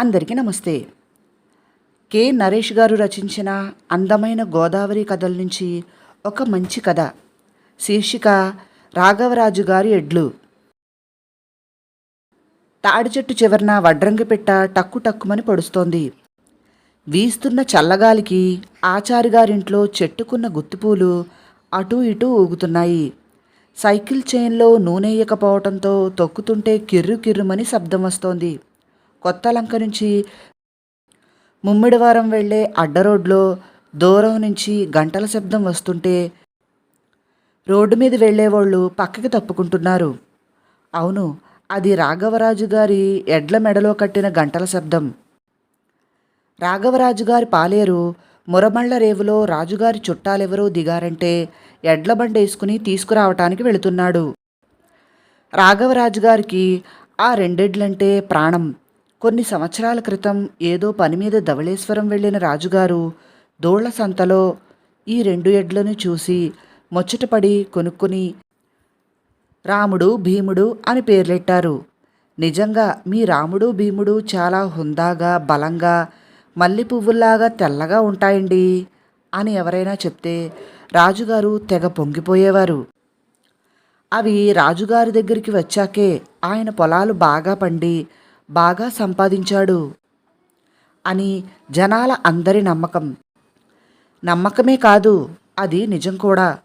అందరికీ నమస్తే. కె. నరేష్ గారు రచించిన అందమైన గోదావరి కథల నుంచి ఒక మంచి కథ. శీర్షిక రాఘవరాజు గారి ఎడ్లు. తాడి చెట్టు చివరన వడ్రంగి పెట్ట టక్కు టక్కుమని పొడుస్తోంది. వీస్తున్న చల్లగాలికి ఆచారి గారింట్లో చెట్టుకున్న గుత్తిపూలు అటూ ఇటూ ఊగుతున్నాయి. సైకిల్ చైన్లో నూనెయ్యకపోవటంతో తొక్కుతుంటే కిర్రు కిర్రుమని శబ్దం వస్తోంది. కొత్త లంక నుంచి ముమ్మిడివారం వెళ్ళే అడ్డరోడ్లో దూరం నుంచి గంటల శబ్దం వస్తుంటే రోడ్డు మీద వెళ్ళేవాళ్ళు పక్కకి తప్పుకుంటున్నారు. అవును అది రాఘవరాజు గారి ఎడ్ల మెడలో కట్టిన గంటల శబ్దం. రాఘవరాజు గారి పాలేరు మురమళ్ళ రేవులో రాజుగారి చుట్టాలెవరో దిగారంటే ఎడ్ల బండేసుకుని తీసుకురావటానికి వెళుతున్నాడు. రాఘవరాజు గారికి ఆ రెండెడ్లంటే ప్రాణం. కొన్ని సంవత్సరాల క్రితం ఏదో పని మీద ధవళేశ్వరం వెళ్ళిన రాజుగారు దోళ్ళ సంతలో ఈ రెండు ఎడ్లను చూసి ముచ్చటపడి కొనుక్కుని రాముడు భీముడు అని పేర్లెట్టారు. నిజంగా మీ రాముడు భీముడు చాలా హుందాగా బలంగా మల్లె పువ్వుల్లాగా తెల్లగా ఉంటాయండి అని ఎవరైనా చెప్తే రాజుగారు తెగ పొంగిపోయేవారు. అవి రాజుగారి దగ్గరికి వచ్చాకే ఆయన పొలాలు బాగా పండి బాగా సంపాదించాడు అని జనాల అందరి నమ్మకం. నమ్మకమే కాదు అది నిజం కూడా.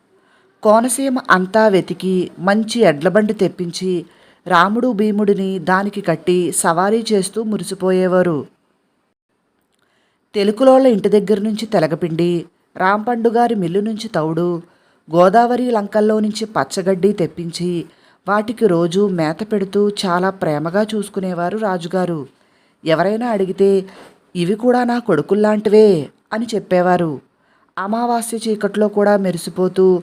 కోనసీమ అంతా వెతికి మంచి ఎడ్లబండి తెప్పించి రాముడు భీముడిని దానికి కట్టి సవారీ చేస్తూ మురిసిపోయేవారు. తెలుకులోళ్ళ ఇంటి దగ్గర నుంచి తెలగపిండి రాంపండు గారి మిల్లు నుంచి తౌడు గోదావరి లంకల్లో నుంచి పచ్చగడ్డి తెప్పించి వాటికి రోజు మేత పెడుతూ చాలా ప్రేమగా చూసుకునేవారు రాజుగారు. ఎవరైనా అడిగితే ఇవి కూడా నా కొడుకుల్లాంటివే అని చెప్పేవారు. అమావాస్య చీకట్లో కూడా మెరిసిపోతూ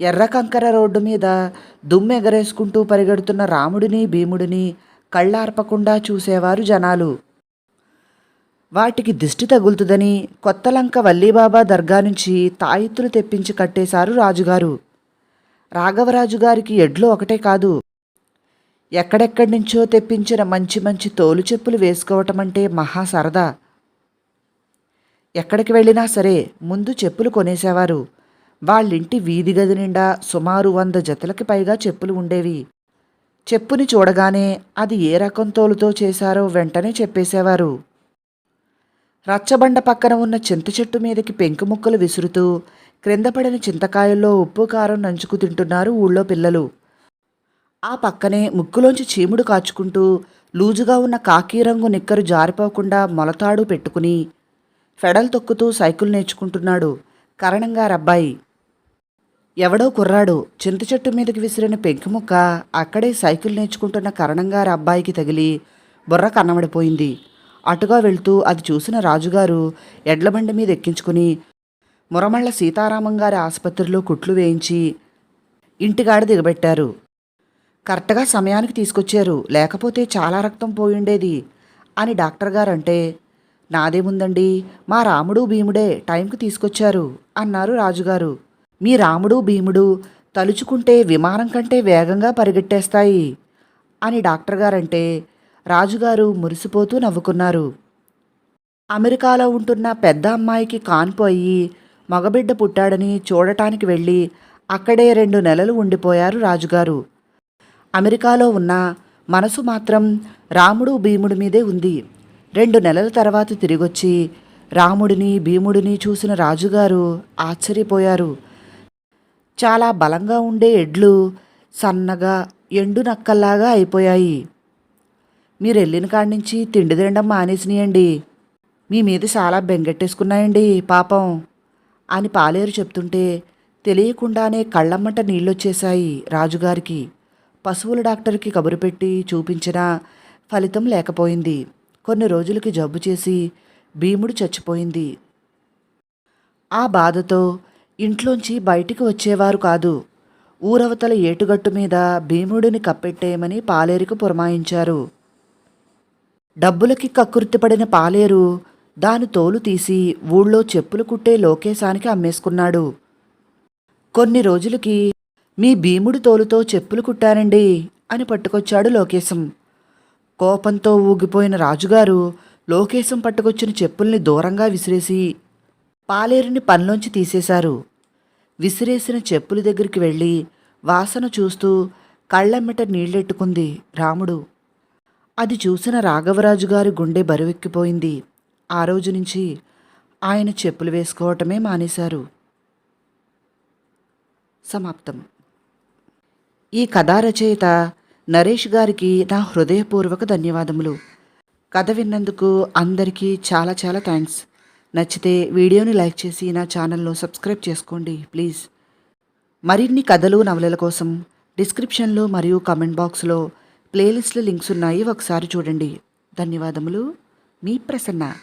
ఎర్ర కంకర రోడ్డు మీద దుమ్మెగరేసుకుంటూ పరిగెడుతున్న రాముడిని భీముడిని కళ్ళార్పకుండా చూసేవారు జనాలు. వాటికి దిష్టి తగులుతుందని కొత్తలంక వల్లీబాబా దర్గా నుంచి తాయిత్తులు తెప్పించి కట్టేశారు రాజుగారు. రాఘవరాజు గారికి ఎడ్లు ఒకటే కాదు. ఎక్కడెక్కడి నుంచో తెప్పించిన మంచి మంచి తోలు చెప్పులు వేసుకోవటం అంటే మహా సరదా. ఎక్కడికి వెళ్ళినా సరే ముందు చెప్పులు కొనేసేవారు. వాళ్ళింటి వీధి గది నిండా సుమారు వంద జతలకి పైగా చెప్పులు ఉండేవి. చెప్పుని చూడగానే అది ఏ రకం తోలుతో చేశారో వెంటనే చెప్పేసేవారు. రచ్చబండ పక్కన ఉన్న చింత చెట్టు మీదకి పెంకు ముక్కలు విసురుతూ క్రింద పడిన చింతకాయల్లో ఉప్పు కారం నంచుకు తింటున్నారు ఊళ్ళో పిల్లలు. ఆ పక్కనే ముక్కులోంచి చీముడు కాచుకుంటూ లూజుగా ఉన్న కాకీ రంగు నిక్కరు జారిపోకుండా మొలతాడు పెట్టుకుని ఫెడల్ తొక్కుతూ సైకిల్ నేర్చుకుంటున్నాడు కరణంగారబ్బాయి ఎవడో కుర్రాడు చింత చెట్టు మీదకి విసిరిన పెంకు ముక్క అక్కడే సైకిల్ నేర్చుకుంటున్న కరణంగారు అబ్బాయికి తగిలి బుర్ర కన్నబడిపోయింది. అటుగా వెళ్తూ అది చూసిన రాజుగారు ఎడ్లబండి మీద ఎక్కించుకుని మురమళ్ళ సీతారామం గారి ఆసుపత్రిలో కుట్లు వేయించి ఇంటిగాడ దిగబెట్టారు. కరెక్ట్గా సమయానికి తీసుకొచ్చారు. లేకపోతే చాలా రక్తం పోయిండేది అని డాక్టర్ గారంటే నాదేముందండి మా రాముడు భీముడే టైంకి తీసుకొచ్చారు అన్నారు రాజుగారు. మీ రాముడు భీముడు తలుచుకుంటే విమానం కంటే వేగంగా పరిగెట్టేస్తాయి అని డాక్టర్ గారంటే రాజుగారు మురిసిపోతూ నవ్వుకున్నారు. అమెరికాలో ఉంటున్న పెద్ద అమ్మాయికి కాన్పోయి మగబిడ్డ పుట్టాడని చూడటానికి వెళ్ళి అక్కడే రెండు నెలలు ఉండిపోయారు రాజుగారు. అమెరికాలో ఉన్న మనసు మాత్రం రాముడు భీముడి మీదే ఉంది. రెండు నెలల తర్వాత తిరిగొచ్చి రాముడిని భీముడిని చూసిన రాజుగారు ఆశ్చర్యపోయారు. చాలా బలంగా ఉండే ఎడ్లు సన్నగా ఎండు నక్కల్లాగా అయిపోయాయి. మీరు వెళ్ళిన కాడి నుంచి తిండి తినడం మానేసినాయండి. మీ మీద చాలా బెంగెట్టేసుకున్నాయండి పాపం. అని పాలేరు చెప్తుంటే తెలియకుండానే కళ్ళమ్మట నీళ్ళొచ్చేశాయి రాజుగారికి. పశువుల డాక్టర్కి కబురు పెట్టి చూపించినా ఫలితం లేకపోయింది. కొన్ని రోజులకి జబ్బు చేసి భీముడు చచ్చిపోయింది. ఆ బాధతో ఇంట్లోంచి బయటికి వచ్చేవారు కాదు. ఊరవతల ఏటుగట్టు మీద భీముడిని కప్పెట్టేయమని పాలేరుకు పురమాయించారు. డబ్బులకి కక్కుర్తిపడిన పాలేరు దాని తోలు తీసి ఊళ్ళో చెప్పులు కుట్టే లోకేశానికి అమ్మేసుకున్నాడు. కొన్ని రోజులకి మీ భీముడి తోలుతో చెప్పులు కుట్టానండి అని పట్టుకొచ్చాడు లోకేశం. కోపంతో ఊగిపోయిన రాజుగారు లోకేశం పట్టుకొచ్చిన చెప్పుల్ని దూరంగా విసిరేసి పాలేరుని పనిలోంచి తీసేశారు. విసిరేసిన చెప్పుల దగ్గరికి వెళ్ళి వాసన చూస్తూ కళ్ళెమ్మట నీళ్ళెట్టుకుంది రాముడు. అది చూసిన రాఘవరాజు గారి గుండె బరువెక్కిపోయింది. ఆ రోజు నుంచి ఆయన చెప్పులు వేసుకోవటమే మానేశారు. సమాప్తం. ఈ కథా రచయిత నరేష్ గారికి నా హృదయపూర్వక ధన్యవాదములు. కథ విన్నందుకు అందరికీ చాలా చాలా థ్యాంక్స్. నచ్చితే వీడియోని లైక్ చేసి నా ఛానల్ను సబ్స్క్రైబ్ చేసుకోండి ప్లీజ్. మరిన్ని కథలు నవలల కోసం డిస్క్రిప్షన్లో మరియు కమెంట్ బాక్స్లో ప్లేలిస్ట్ల లింక్స్ ఉన్నాయి ఒకసారి చూడండి. ధన్యవాదములు. మీ ప్రసన్న.